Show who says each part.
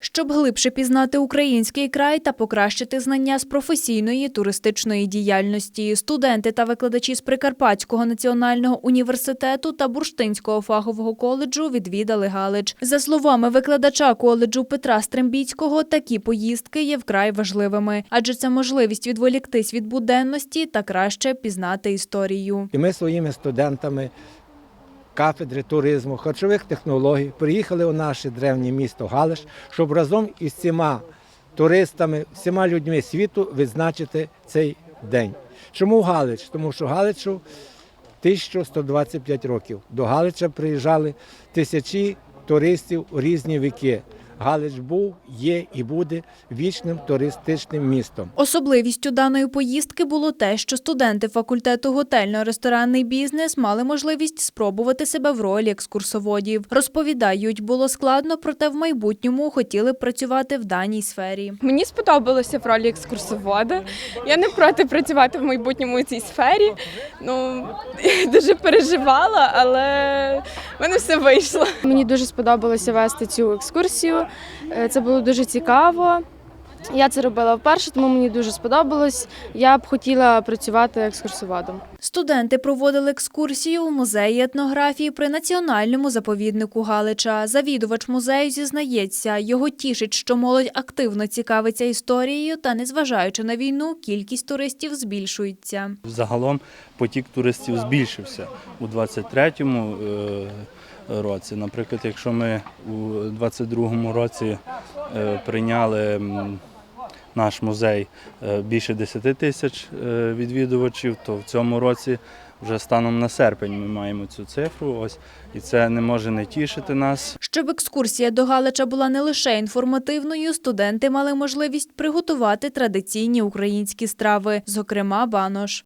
Speaker 1: Щоб глибше пізнати український край та покращити знання з професійної туристичної діяльності, студенти та викладачі з Прикарпатського національного університету та Бурштинського фахового коледжу відвідали Галич. За словами викладача коледжу Петра Стрембіцького, такі поїздки є вкрай важливими, адже це можливість відволіктись від буденності та краще пізнати історію.
Speaker 2: І ми своїми студентами кафедри туризму, харчових технологій приїхали у наше древнє місто Галиш, щоб разом із цими туристами, всіма людьми світу відзначити цей день. Чому Галич? Тому що Галичу 1125 років. До Галича приїжджали тисячі туристів у різні віки. Галич був, є і буде вічним туристичним містом.
Speaker 1: Особливістю даної поїздки було те, що студенти факультету готельно-ресторанний бізнес мали можливість спробувати себе в ролі екскурсоводів. Розповідають, було складно, проте в майбутньому хотіли б працювати в даній сфері.
Speaker 3: Мені сподобалося в ролі екскурсовода. Я не проти працювати в майбутньому у цій сфері. Ну дуже переживала, але в мене все вийшло.
Speaker 4: Мені дуже сподобалося вести цю екскурсію. Е, Це було дуже цікаво. Я це робила вперше, тому мені дуже сподобалось. Я б хотіла працювати екскурсоводом.
Speaker 1: Студенти проводили екскурсію у музеї етнографії при національному заповіднику Галича. Завідувач музею зізнається, його тішить, що молодь активно цікавиться історією, та незважаючи на війну, кількість туристів збільшується.
Speaker 5: Загалом потік туристів збільшився у 23-му е, році. Наприклад, якщо ми у 22-му році е, прийняли наш музей е, більше 10 тисяч е, відвідувачів, то в цьому році вже станом на серпень ми маємо цю цифру. Ось і це не може не тішити нас.
Speaker 1: Щоб екскурсія до Галича була не лише інформативною, студенти мали можливість приготувати традиційні українські страви, зокрема банош.